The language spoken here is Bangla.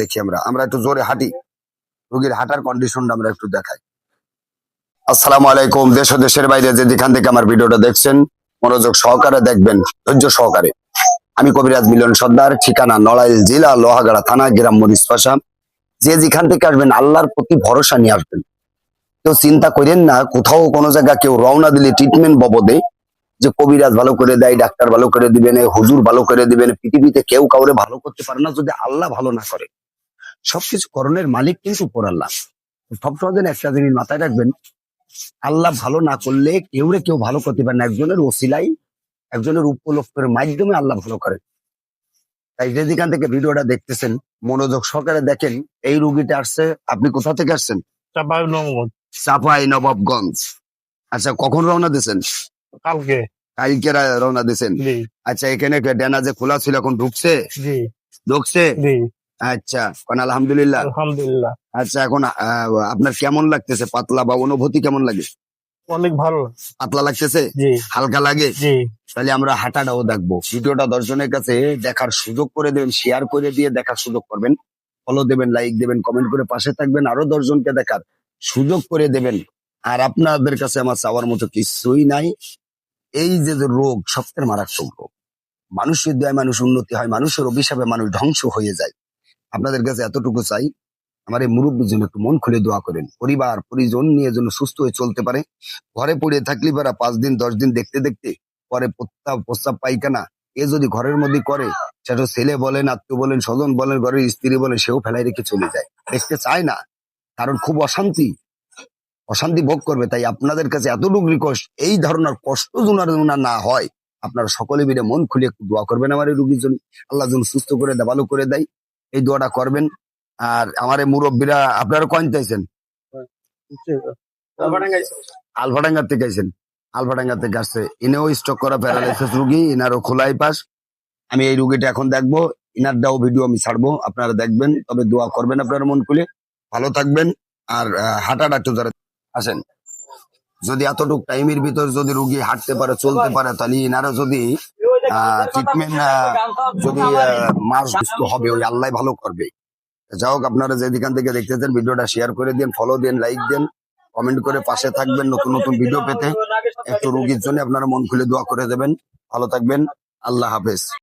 দেখি আমরা। আমরা একটু জোরে হাঁটি। রোগীর হাঁটার কন্ডিশনটা আমরা একটু দেখাই। আসসালামু আলাইকুম। দেশ ও দেশের বাইরে যে যেখান থেকে আমার ভিডিওটা দেখছেন, মনোযোগ সহকারে দেখবেন, ধৈর্য সহকারে। আমি কবিরাজ মিলন সর্দার, ঠিকানা নড়াইল জেলা, লোহাগাড়া থানা, গ্রাম মরিচপাশা। যে যেখান থেকে আসবেন, আল্লাহর প্রতি ভরসা নিয়ে আসবেন। কেউ চিন্তা করেন না, কোথাও কোনো জায়গা কেউ রওনা দিলে ট্রিটমেন্ট বাবদে যে কবিরাজ ভালো করে দেয়, ডাক্তার ভালো করে দিবেন হুজুর ভালো করে দিবেন, পৃথিবীতে কেউ কাউরে ভালো করতে পারে না যদি আল্লাহ ভালো না করে। সবকিছু করণের মালিক কিন্তু উপর আল্লাহ। সবসময় যেন একটা জিনিস মাথায় রাখবেন আল্লাহ ভালো না করলে কেউ রে কেউ ভালো করতে পারে না। একজনের ওসিলাই একজনের উপলক্ষের মাধ্যমে আল্লাহ ভালো করে তাই যে যেখান থেকে ভিডিওটা দেখতেছেন মনোযোগ সহকারে দেখেন এই রুগীটা আসছে আপনি কোথা থেকে আসছেন? চাপাই নবাবগঞ্জ আচ্ছা কখন রওনা দিয়েছেন? কালকে। কালকে রওনা দিয়েছেন? আচ্ছা এখানে ডেনা যে খোলা ছিল এখন ঢুকছে? ঢুকছে? আচ্ছা কোন আলহামদুলিল্লাহ। আলহামদুলিল্লাহ। আচ্ছা এখন আপনার কেমন লাগতেছে? পাতলা বা অনুভূতি কেমন লাগে? অনেক ভালো পাতলা লাগতেছে? হালকা লাগে? তাহলে আমরা হাঁটাটাও দেখব। ভিডিওটা দর্শনের কাছে দেখার সুযোগ করে দেবেন শেয়ার করে দিয়ে দেখার সুযোগ করবেন। ফলো দেবেন লাইক দেবেন কমেন্ট করে পাশে থাকবেন আরও দশজনকে দেখার সুযোগ করে দেবেন। আর আপনাদের কাছে আমার চাওয়ার মতো কিছুই নাই। এই যে যে রোগ সবচেয়ে মারাত্মক রোগ। মানুষের দয়ায় মানুষ উন্নতি হয় মানুষের অভিশাপে মানুষ ধ্বংস হয়ে যায়। আপনাদের কাছে এতটুকু চাই, আমার এই মুরব্বীর জন্য একটু মন খুলে দোয়া করেন। পরিবার, পরিজন নিয়ে যেন সুস্থ হয়ে চলতে পারে। ঘরে পড়ে থাকলে পারা পাঁচ দিন, দশ দিন দেখতে দেখতে পরে প্রস্তাব প্রস্তাব পাইখানা এ যদি ঘরের মধ্যে করে, সেটা ছেলে বলেন, আত্মীয় বলেন, স্বজন বলেন, ঘরের স্ত্রী বলেন, সেও ফেলাই রেখে চলে যায়। দেখতে চায় না। কারণ খুব অশান্তি। অশান্তি ভোগ করবে। তাই আপনাদের কাছে এতটুকু রিকোয়েস্ট এই ধরনের কষ্ট জোনার জোনার না হয়, আপনারা সকলে মিলে মন খুলে একটু দোয়া করবেন আমার এই রুগীর জন্য। আল্লাহ যেন সুস্থ করে দেয়, ভালো করে দেয়। এই দোয়াটা করবেন। আর আমার এই মুরব্বীরা আপনারা কয়েন চাইছেন আলফাডাঙ্গা থেকে আইছেন। আলফাডাঙ্গা থেকে আসছে। ইনেও স্টক করা প্যারালাইসিস রুগী ইনারও খোলাই পাস। আমি এই রুগীটা এখন দেখব। ইনারটাও ভিডিও আমি ছাড়বো। আপনারা দেখবেন তবে দোয়া করবেন আপনারা মন খুলে। ভালো থাকবেন। আর হাঁটাটা একটু ধরে আসেন যদি এতটুকু টাইমের ভিতর যদি রুগী হাঁটতে পারে চলতে পারে তাহলে ইনারা যদি ট্রিটমেন্ট যদি মাস সুস্থ হবে ওই আল্লাহ ভালো করবে। যাই হোক আপনারা যেদিকান থেকে দেখতেছেন ভিডিওটা শেয়ার করে দিন ফলো দেন লাইক দেন কমেন্ট করে পাশে থাকবেন নতুন নতুন ভিডিও পেতে। একটু রুগীর জন্য আপনারা মন খুলে দোয়া করে দেবেন। ভালো থাকবেন। আল্লাহ হাফেজ।